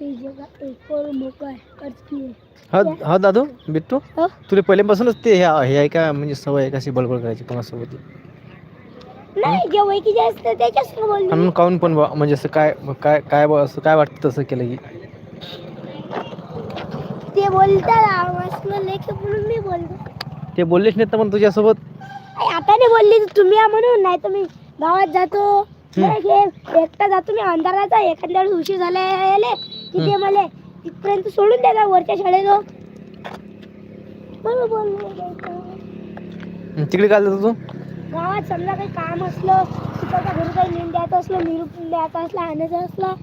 है है हा हा दादू बिट्टू? तुला पहिल्यापासूनच ते हे आहे का? म्हणजे सवय आहे कशी बडबड करायची कोणासोबत? नाही काऊन पण म्हणजे असं काय काय काय असं काय वाटतं तसं केलं की? ते बोलतात आवाजला लेख म्हणून मी बोलतो ते बोललेच नाहीत ना पण तुझ्यासोबत? आई, आता नाही बोलली तर तुम्ही या म्हणून. नाही तर मी गावात जातो. बरं, हे एकटा जातो मी अंधाराचा एखाद्या वेळेस उशीर झाला तिथे मला तिथपर्यंत सोडून द्या वरच्या शाळेत बरोबर बोलले तिकडे काय तू? गावात समजा काही काम असलं तिकडच्या घरी काही नेऊन द्यायचं असलं निरूप द्यायचा असला आणायचं असला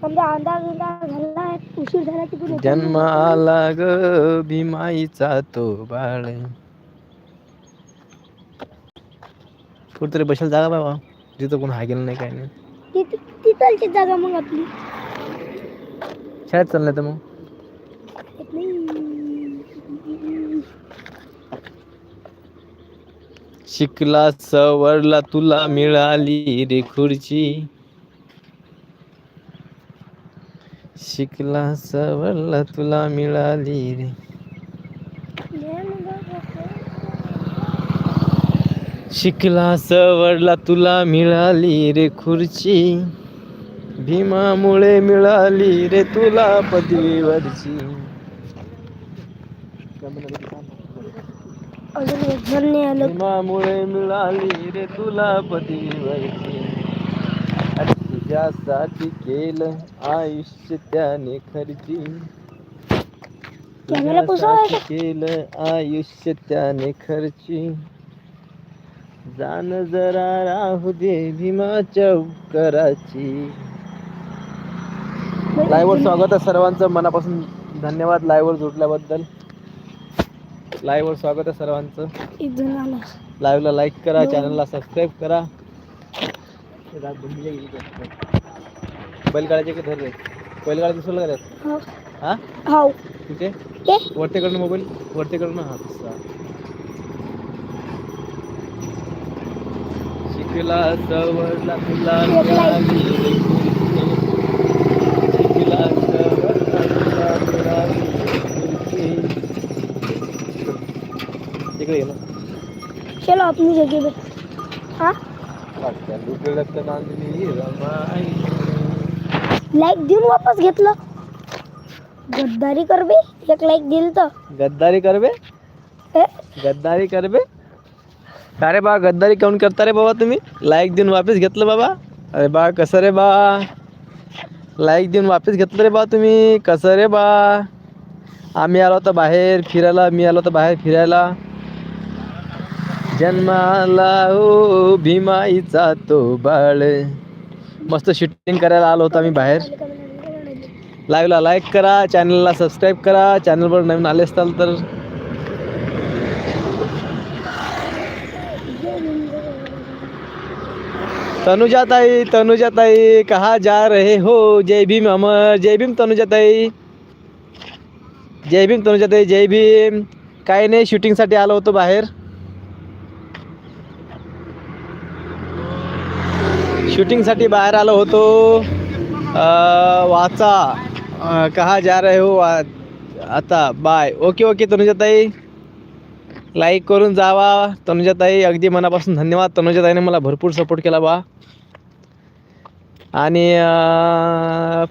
समजा अंधार बिंधार झाला उशीर झाला तिकडून येतो. जन्म आला ग भीमाईचा तो बाळ कुठतरी बसेल जागा बाबा. जिथं कोण हा गेलं नाही काय नाही. तिथलची जागा मग आपली. शाळेत चाललंय तर मग? शिकला सवरला तुला मिळाली रे खुर्ची. शिकला सवरला तुला मिळाली रे. शिकला सवरला तुला मिळाली रे खुर्ची. भीमामुळे मिळाली रे तुला पदवीवरची भीमामुळे मिळाली रे तुला पदवीवरची तुझ्यासाठी केलं आयुष्य त्याने खर्ची. तुझ्यासाठी केलं आयुष्य त्याने खर्ची. जाण जरा राहू दे भीमाच्या उपकाराची लाईव्हवर स्वागत आहे सर्वांचं. मनापासून धन्यवाद लाईव्हवर जोडल्याबद्दल लाईव्हवर स्वागत आहे सर्वांचं. लाईव्हला लाईक करा चॅनलला सबस्क्राईब करा. बैलगाड्याचे का धरले? बैलगाड्या का त्यात? हो. हा? तिथे ते? वरती करणं मोबाईल? वरती करणं हा तसा शिकला सवरला तुला एक लाईक. मिळाली रे खुर्ची. शिकला सवरला तुला मिळाली रे खुर्ची. तिकडे ये ना चलो अपनी जगह पे हाँ? लाईक देऊन वापस घेतलं गद्दारी कर बे एक लाईक दिल तर गद्दारी करबे? हे? गद्दारी करबे? का रे बा गद्दारी काऊन करता रे बाबा तुम्ही? लाईक देऊन वापस घेतलं बाबा। अरे बा कसं रे बा? लाईक देऊन वापस घेतलं रे बा तुम्ही कसं रे बा? आम्ही आलो होतो बाहेर फिरायला मी आलो होतो बाहेर फिरायला. जन्माला ओ भीमाईचा तो बाळ. मस्त शूटिंग करायला आलो होतो आम्ही बाहेर. लाईव्हला लाईक करा चॅनलला सबस्क्राईब करा. चॅनलवर नवीन आले असताल तर. तनुजा ताई तनुजा ताई कहा जा रहे हो? जय भीम अमर जय भीम तनुजा ताई जय भीम तनुजा ताई जय भीम. काही नाही शूटिंगसाठी आलो होतो बाहेर. शूटिंगसाठी बाहेर आलो होतो. वाचा. कहा जा रहे हो? वा आता बाय ओके ओके तनुजाताई. लाईक करून जावा. तनुजाताई अगदी मनापासून धन्यवाद. तनुजाताईने मला भरपूर सपोर्ट केला बा. आणि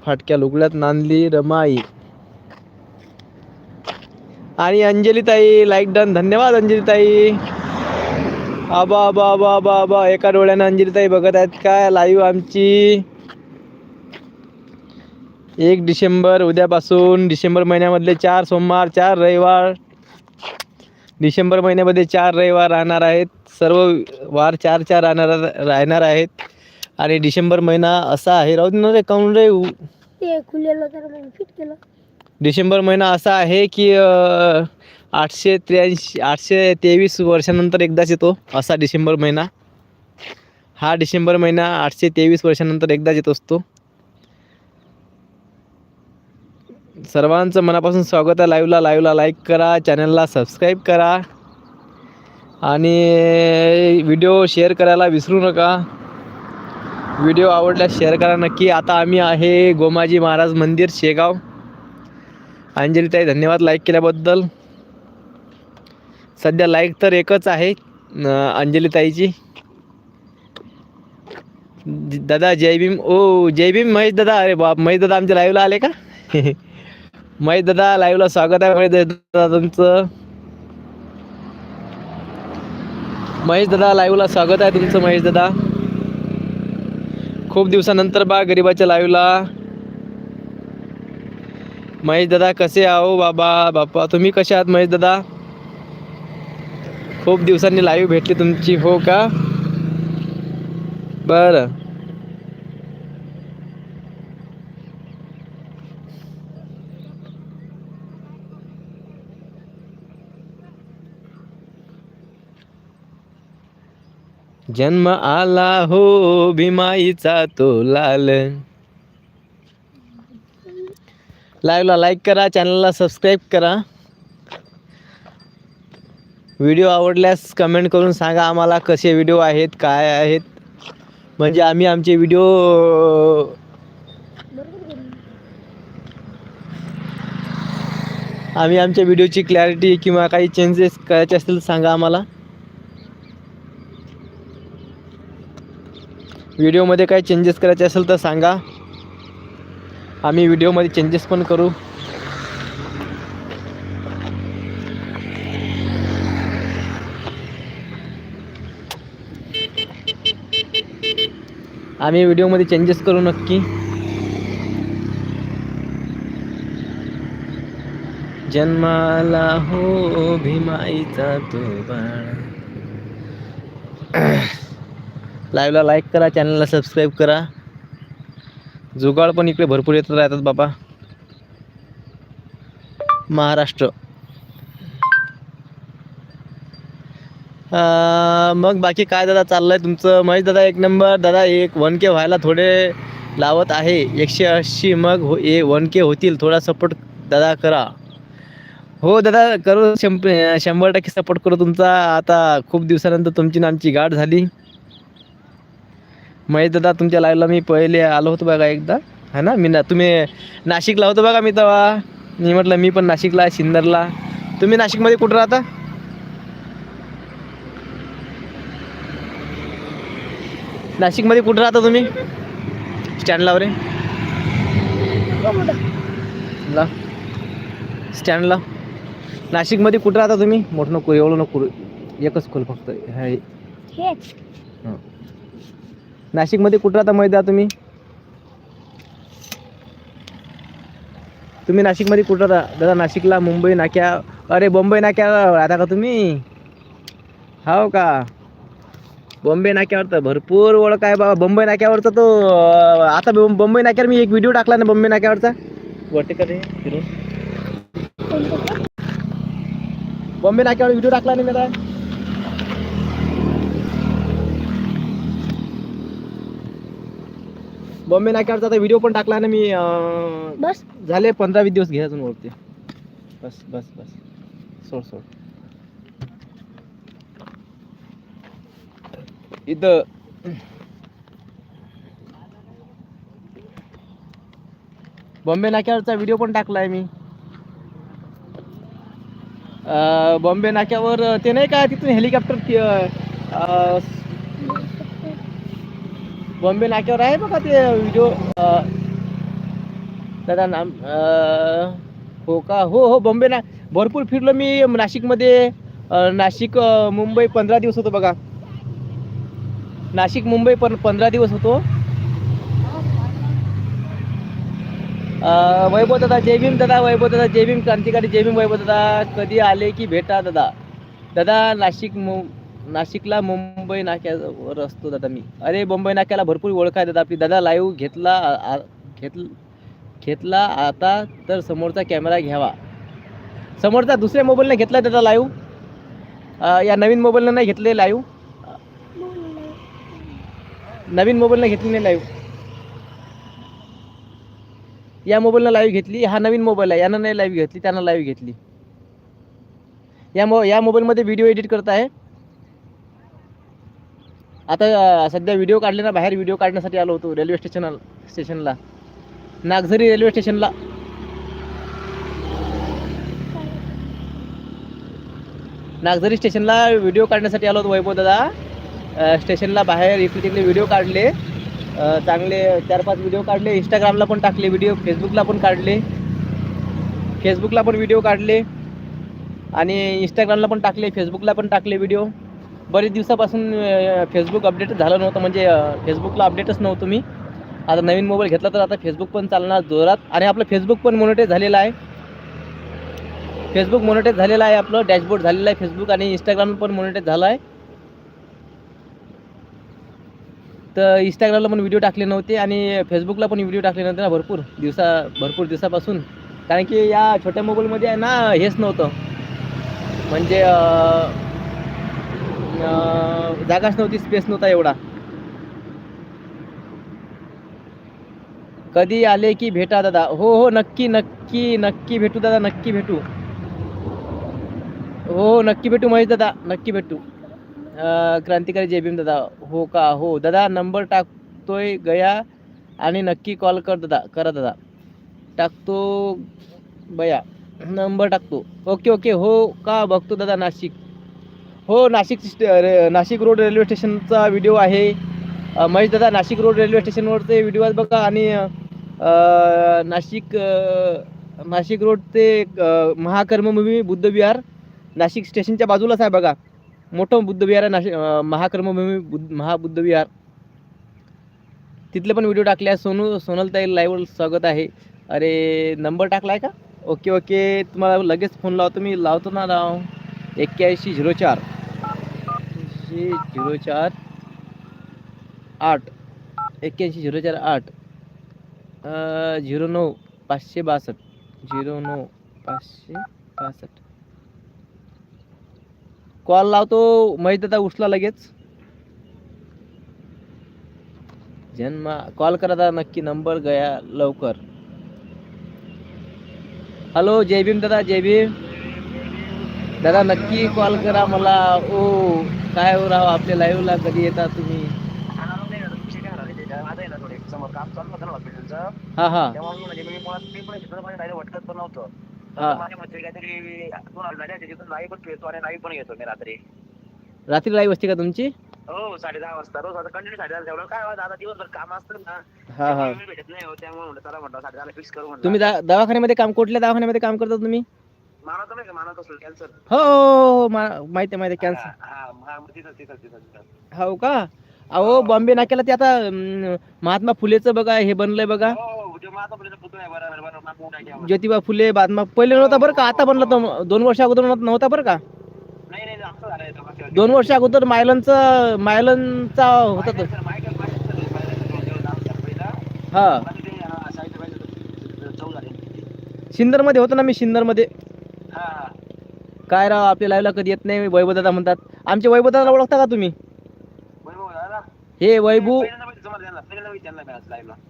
फाटक्या लुगड्यात नांदली रमाई. आणि अंजलीताई लाईक डन धन्यवाद अंजलीताई. आबा आबा आबा आबा आबा. एका डोळ्यानं अंजलीताई बघत आहेत. काय लाईव्ह आमची? एक डिसेंबर उद्यापासून डिसेंबर महिन्यामधले चार सोमवार चार रविवार. डिसेंबर महिन्यामध्ये चार रविवार राहणार आहेत. सर्व वार चार चार राहणार राहणार आहेत. आणि डिसेंबर महिना असा आहे. राहू दे ना रे काऊन रे? डिसेंबर महिना असा आहे की अ, आठशे त्र्याऐंशी आठशे तेवीस वर्षानंतर एकदाच येतो असा डिसेंबर महिना. हा डिसेंबर महिना आठशे तेवीस वर्षानंतर एकदाच येत असतो. सर्वांचं मनापासून स्वागत आहे लाईव्हला लाईव्हला लाईक करा चॅनलला सबस्क्राईब करा. आणि व्हिडिओ शेअर करायला विसरू नका. व्हिडिओ आवडल्यास शेअर करा नक्की. आता आम्ही आहे गोमाजी महाराज मंदिर शेगाव. अंजलीताई धन्यवाद लाईक केल्याबद्दल. सध्या लाईक तर एकच आहे अंजलीताईची. दादा जय भीम. ओ जय भीम महेश दादा. अरे बाप महेश दादा आमच्या लाईव्हला आले का? महेश दादा लाईव्हला स्वागत आहे महेश दादा तुमचं. महेश दादा लाईव्हला स्वागत आहे तुमचं महेश दादा. खूप दिवसानंतर बा गरीबाच्या लाईव्हला महेश दादा कसे आहो बाबा बापा तुम्ही कसे आहात महेश दादा? खूप दिवसांनी लाईव्ह भेटली तुमची हो का? बरं. जन्म आला हो भीमाईचा तो लाल. लाईव्हला लाईक करा चॅनलला सबस्क्राईब करा. व्हिडिओ आवडल्यास कमेंट करून सांगा आम्हाला कसे व्हिडिओ आहेत काय आहेत. म्हणजे आम्ही आमचे व्हिडिओ आम्ही आमच्या व्हिडिओची क्लॅरिटी किंवा काही चेंजेस करायचे असतील सांगा आम्हाला. व्हिडिओमध्ये काही चेंजेस करायचे असेल तर सांगा. आम्ही व्हिडिओमध्ये चेंजेस पण करू. आम्ही व्हिडिओमध्ये चेंजेस करू नक्की. जन्माला हो भीमाईचा तो बाळ लाईव्हला लाईक करा चॅनलला सबस्क्राईब करा. जुगाड पण इकडे भरपूर येत राहतात बाबा. महाराष्ट्र. मग बाकी काय दादा चाललं आहे तुमचं? महेश दादा एक नंबर. दादा एक वन के व्हायला थोडे लावत आहे. एकशे ऐंशी मग हो ए वन के होतील. थोडा सपोर्ट दादा करा. हो दादा करू शंप शंभर टक्के सपोर्ट करू तुमचा. आता खूप दिवसानंतर तुमची आमची गाठ झाली. महेश दादा तुमच्या लाईव्हला मी पहिले आलो होतो बघा एकदा. है ना? मी ना तुम्ही नाशिकला होतो बघा मी तेव्हा. मी म्हटलं मी पण नाशिकला सिन्नरला. तुम्ही नाशिकमध्ये कुठं राहता? नाशिकमध्ये कुठं राहता तुम्ही? स्टँडला रे ला. स्टँडला. नाशिकमध्ये कुठं राहता तुम्ही? मोठं नको एवढं नको एकच खोल फक्त. हा. नाशिकमध्ये कुठं राहता मैदा तुम्ही? तुम्ही नाशिकमध्ये कुठं राहता? दादा नाशिकला मुंबई नाक्या अरे बॉम्बे नाक्यावर राहता का तुम्ही? हो का? बॉम्बे नाक्यावर तर भरपूर ओळख आहे बाबा. बॉम्बे नाक्यावरचा तो आता बॉम- बॉम्बे नाक्यावर मी एक व्हिडिओ टाकला ना बॉम्बे नाक्यावरचा. फिरून. बॉम्बे नाक्यावर व्हिडिओ टाकला नाही मी आता. बॉम्बे नाक्यावरचा आता व्हिडिओ पण टाकला ना मी बस. झाले पंधरा वीस दिवस घे अजून ओळखते बस बस बस. सोड सोड. इथं. बॉम्बे नाक्यावरचा व्हिडिओ पण टाकलाय मी. बॉम्बे नाक्यावर ते नाही का तिथून हेलिकॉप्टर बॉम्बे नाक्यावर आहे बघा ते व्हिडिओ दादा नाम हो का? हो हो बॉम्बे ना भरपूर फिरलो मी नाशिकमध्ये. नाशिक मुंबई पंधरा दिवस होतो बघा. नाशिक मुंबई पण पंधरा दिवस होतो. वैभव दादा जय भीम दादा वैभव दादा जय भीम क्रांतिकारी जय भीम वैभव दादा कधी आले की भेटा दादा? दादा नाशिक मु नाशिकला मुंबई नाक्यावर असतो दादा मी. अरे मुंबई नाक्याला भरपूर ओळख आहे दादा आपली. दादा लाईव्ह घेतला घेतल घेतला आता तर समोरचा कॅमेरा घ्यावा. समोरचा दुसऱ्या मोबाईलने घेतला दादा लाईव्ह या नवीन मोबाईलने नाही घेतले लाईव्ह नवीन मोबाईलनं घेतली नाही लाईव्ह या मोबाईलनं लाईव्ह घेतली हा नवीन मोबाईल आहे यानं नाही लाईव्ह घेतली त्यानं लाईव्ह घेतली. या मो या मोबाईलमध्ये व्हिडिओ एडिट करत आहे. आता सध्या व्हिडिओ काढले ना बाहेर व्हिडिओ काढण्यासाठी आलो होतो रेल्वे स्टेशन स्टेशनला नागझरी रेल्वे स्टेशनला नागझरी स्टेशनला व्हिडिओ काढण्यासाठी आलो होतो वैभव दादा. स्टेशनला बाहेर इकडे तिकडे व्हिडिओ काढले. चांगले चार पाच व्हिडिओ काढले. इंस्टाग्रामला पण टाकले व्हिडिओ फेसबुकला पण काढले. फेसबुकला पण व्हिडिओ काढले. आणि इंस्टाग्रामला पण टाकले फेसबुकला पण टाकले व्हिडिओ. बरेच दिवसापासून फेसबुक अपडेट झालं नव्हतं. म्हणजे फेसबुकला अपडेटच नव्हतं मी. आता नवीन मोबाईल घेतला तर आता फेसबुक पण चालणार जोरात. आणि आपलं फेसबुक पण मोनिटाईज झालेलं आहे. फेसबुक मोनिटाईज झालेलं आहे आपलं. डॅशबोर्ड झालेलं आहे फेसबुक आणि इंस्टाग्राम पण मोनिटाईज झालं आहे. तर इंस्टाग्रामला पण व्हिडिओ टाकले नव्हते आणि फेसबुकला पण व्हिडिओ टाकले नव्हते ना भरपूर दिवसा भरपूर दिवसापासून. कारण की या छोट्या मोबाईलमध्ये आहे ना हेच नव्हतं. म्हणजे जागाच नव्हती स्पेस नव्हता एवढा. कधी आले की भेटा दादा? हो हो नक्की नक्की नक्की भेटू दादा नक्की भेटू. हो, हो नक्की भेटू महेश दादा नक्की भेटू. क्रांतिकारी जय भीम दादा हो का? हो. दादा नंबर टाकतोय गया आणि नक्की कॉल कर दादा करा दादा. टाकतो बया. नंबर टाकतो. ओके ओके हो का? बघतो दादा नाशिक. हो नाशिक स्टे- रे- नाशिक रोड रेल्वे स्टेशनचा व्हिडिओ आहे. महेश दादा नाशिक रोड रेल्वे स्टेशनवरचे व्हिडिओ आहेत बघा आणि नाशिक नाशिक रोड ते अं, महाकर्मभूमी बुद्धविहार नाशिक स्टेशनच्या बाजूलाच आहे बघा. मोठं बुद्धविहार आहे नाशिक महाकर्मभूमी बुद्ध महाबुद्धविहार. तिथले पण व्हिडिओ टाकले आहे सोनू सोनलताई लाईव्ह स्वागत आहे. अरे नंबर टाकला आहे का? ओके ओके तुम्हाला लगेच फोन लावतो मी. लावतो ना राव. एक्क्याऐंशी झिरो चार. एक्क्याऐंशी झिरो चार आठ. एक्क्याऐंशी झिरो चार आठ. झिरो नऊ पाचशे बासष्ट. झिरो नऊ पाचशे बासष्ट. कॉल लावतो दादा उचला लगेच. जन्मा कॉल करा दादा नक्की नंबर गया लवकर. हॅलो जय भीम दादा जय भीम. दादा नक्की कॉल करा मला. ओ काय हो राव आपल्या लाईव्हला कधी येता तुम्ही? हा हा. हा. रात्री. लाईव्ह असते का तुमची? हो साडे दहा वाजता. रोज आता कंटिन्यू साडे दहा ठेवलं काय आता दिवसभर काम असतं ना हा हा. वेळ भेटत नाही हो त्यामुळे म्हणलं चला म्हटलं साडे दहाला फिक्स करू म्हणलं तुम्ही दा- दवाखान्यामध्ये काम कुठल्या दवाखान्यामध्ये काम करता तुम्ही? मानवतो नाही का? मानवत असेल कॅन्सर हो, हो हो, मा- माहिती आहे माहिती आहे कॅन्सर हा हा मग तिथं तिथं तिथं तिथं हो का? अहो बॉम्बे नाक्याला ते आता अं, महात्मा फुलेचं बघा हे बनलंय बघा हो ते माझा पुढे पुतळा आहे बरोबर बरोबर मागून टाक्यावर. ज्योतिबा फुले महात्मा पहिले नव्हता बरं का आता बनलं तो दोन वर्ष अगोदर नव्हता नव्हता बरं का नाही नाही आमचं झालंय तो मागच्या वर्षी. दोन वर्ष अगोदर मायलनचा मायलनचा होता तो आमच्या पहिला. हा ते, हा, साहित्य पाहिजे होतं. झाले. ना मी सिन्नरमध्ये हा, हा. काय राव आपल्या लाईव्हला कधी येत नाही वैभवदादा म्हणतात आमचे वैभवदादा ओळखता का तुम्ही वैभव दादा. हे वैभव पहिल्यांदा बघितलं तुम्हाला त्यांना. पहिल्यांदा बघितलं त्यांना मी आज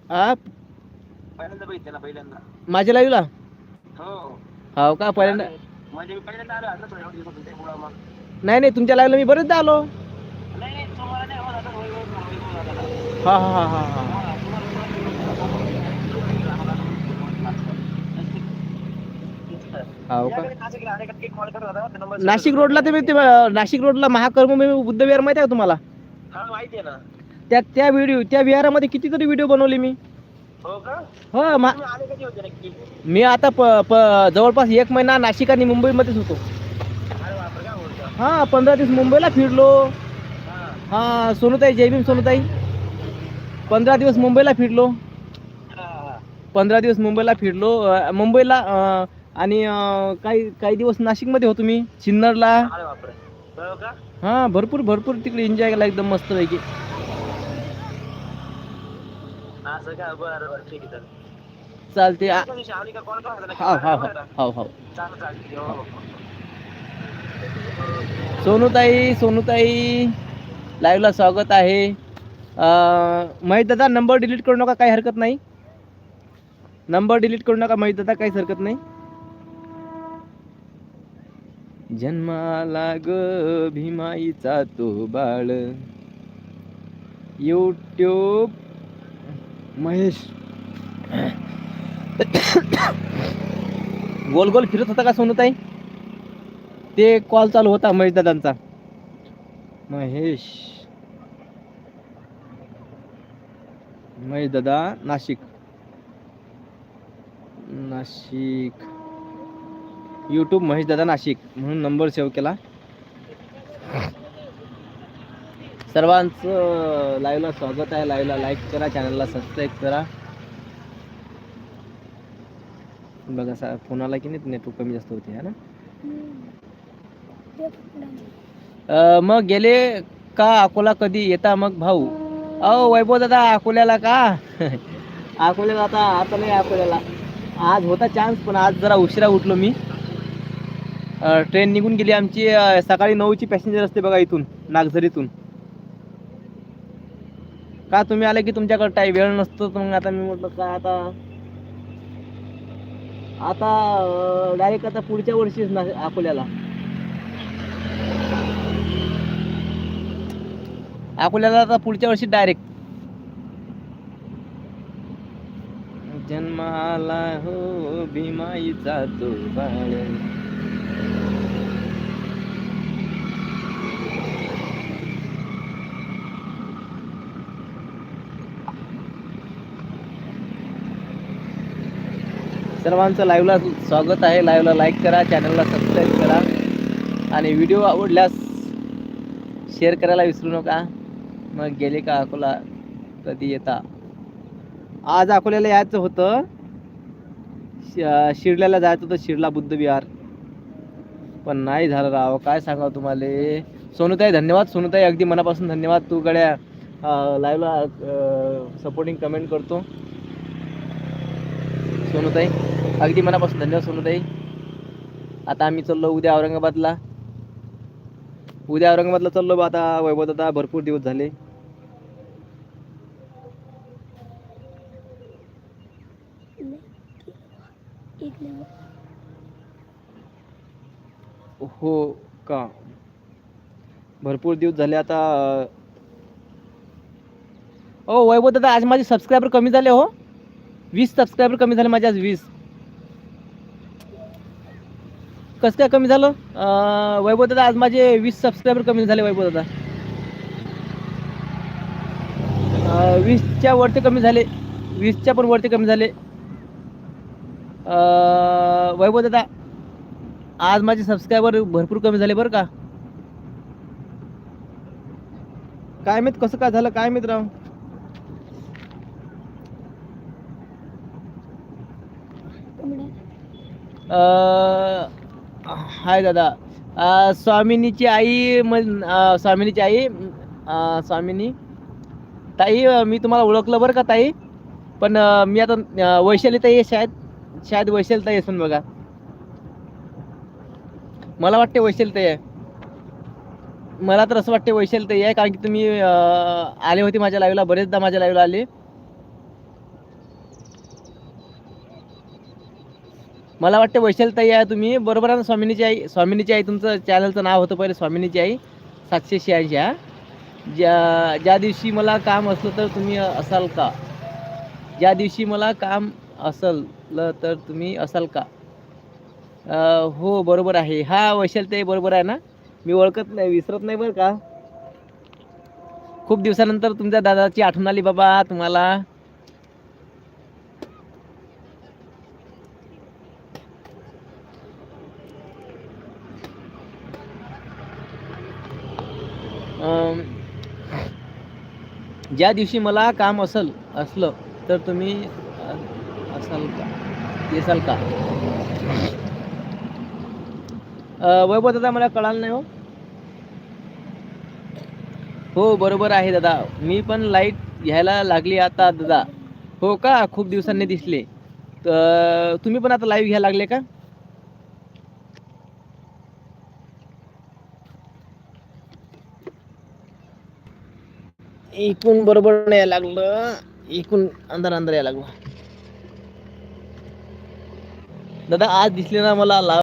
हा त्यांना, पहिल्यांदा. माझ्या लाईव्हला हो. हो का पहिल्यांदा म्हणजे. नाही नाही तुमच्या लाईव्हला मी बरेचदा आलो. हा हा हा हा हा हा, हो नाशिक रोडला ते नाशिक रोडला महाकर्मभूमी बुद्धविहार माहिती आहे तुम्हाला हा माहिती आहे ना त्या त्या व्हिडिओ त्या विहारामध्ये कितीतरी व्हिडिओ बनवले मी. हो का? हो मा तुम्ही आले कधी होते नक्की? मी आता प प जवळपास एक महिना नाशिक आणि मुंबईमध्येच होतो. अरे बापरे काय बोलतो? हा पंधरा दिवस मुंबईला फिरलो. हा. हा सोनूताई जय भीम सोनूताई. पंधरा दिवस मुंबईला फिरलो. हा, हा. पंधरा दिवस मुंबईला फिरलो. अं, मुंबईला अं, आणि अं, काही काही दिवस नाशिकमध्ये होतो मी सिन्नरला अरे बापरे. हो का? हा भरपूर भरपूर तिकडे एन्जॉय केला एकदम मस्त पैकी असं का? बरं बरं ठीक आहे चालेल. चालते आ- का. हाव हाव. हाव हाव चालेल चालेल. हो, हो. सोनूताई सोनूताई लाईव्हला स्वागत आहे. अं, महेश दादा नंबर डिलीट करू नका काही हरकत नाही. नंबर डिलीट करू नका महेश दादा काहीच हरकत नाही. जन्माला ग भीमाईचा तो बाळ. यूट्यूब महेश. गोल गोल फिरत होता का सोनूताई? ते कॉल चालू होता महेश दादांचा. महेश. महेश दादा नाशिक. नाशिक. यूट्यूब महेश दादा नाशिक म्हणून नंबर सेव्ह केला. सर्वांचं लाईव्हला स्वागत आहे. लाईव्हला लाईक करा चॅनलला सबस्क्राईब करा. बघा सा फोन आला की नाही नेटवर्क कमी जास्त होते है ना? मग गेले का अकोला कधी? येता मग भाऊ? अहो वैभव दादा अकोल्याला का? अकोल्याला आता आता नाही अकोल्याला. आज होता चान्स पण आज जरा उशिरा उठलो मी. ट्रेन निघून गेली आमची. सकाळी नऊची पॅसेंजर असते बघा इथून नागझरीतून. का तुम्ही आले की तुमच्याकडे काही वेळ नसतो मग आता मी म्हटलं का आता? आता डायरेक्ट आता पुढच्या वर्षीच ना अकोल्याला. अकोल्याला आता पुढच्या वर्षी डायरेक्ट जन्माला हो भीमाईचा तो बाळ. सर्वांचं लाईव्हला स्वागत आहे. लाईव्हला लाईक करा चॅनलला सबस्क्राईब करा. आणि व्हिडिओ आवडल्यास शेअर करायला विसरू नका. मग गेले का अकोला? कधी येता? आज अकोल्याला यायचं होतं. शिर्ल्याला शिर्ड्याला जायचं होतं शिर्ला बुद्धविहार पण नाही झालं राव. काय सांगावं तुम्हाला? सोनूताई धन्यवाद. सोनूताई अगदी मनापासून धन्यवाद. तू गड्या लाईव्हला सपोर्टिंग कमेंट करतो. सोनूताई. अगदी मनापासून धन्यवाद सोनूताई आता आम्ही चाललो उद्या औरंगाबादला. उद्या औरंगाबादला चाललो बा आता वैभव आता भरपूर दिवस झाले. हो का? भरपूर दिवस झाले आता. ओ वैभव दादा आज माझे सबस्क्रायबर कमी झाले हो. वीस सबस्क्रायबर कमी झाले माझे आज वीस. कसं काय कमी झालं? अं, वैभव दादा आज माझे वीस सबस्क्रायबर कमी झाले वैभव दादा. वीसच्या वरती कमी झाले. वीसच्या पण वरती कमी झाले. अं, वैभव दादा आज माझे सबस्क्रायबर भरपूर कमी झाले बरं का? काय माहीत कसं काय झालं काय माहीत राव? uh, हाय दादा. स्वामिनीची आई स्वामिनीची आई स्वामिनी. ताई मी तुम्हाला ओळखलं बरं का ताई? पण मी आता वैशाली ताई शायद शायद वैशाली ताई असून बघा. मला वाटते वैशाली ताई आहे. मला तर असं वाटते वैशाली ताई आहे कारण की तुम्ही आले होते माझ्या लाईव्हला बरेचदा माझ्या लाईव्हला आले. मला वाटतं वैशालताई आहे तुम्ही. बरोबर आहे ना स्वामिनीची आई? स्वामिनीची आई तुमचं चॅनलचं नाव होतं पहिले स्वामिनीची आई. सातशे शहाऐंशी हा? ज्या ज्या दिवशी मला काम असलं तर तुम्ही असाल का? ज्या दिवशी मला काम असलं तर तुम्ही असाल का? हो बरोबर आहे. हा वैशालताई बरोबर आहे ना? मी ओळखत नाही विसरत नाही बरं का? खूप दिवसानंतर तुमच्या दादाची आठवण आली बाबा तुम्हाला. ज्या दिवशी मला काम असल असलं तर तुम्ही असाल का? येसाल का? वैभव दादा मला कळालं नाही हो. हो बरोबर आहे दादा. मी पण लाइट घ्यायला लागली आता दादा. हो का? खूप दिवसांनी दिसले. तर तुम्ही पण आता लाईव्ह घ्यायला लागले का? इकून बरोबर नाही यायला लागलं. इकून अंदर अंदर यायला लागलं. दादा आज दिसले ना मला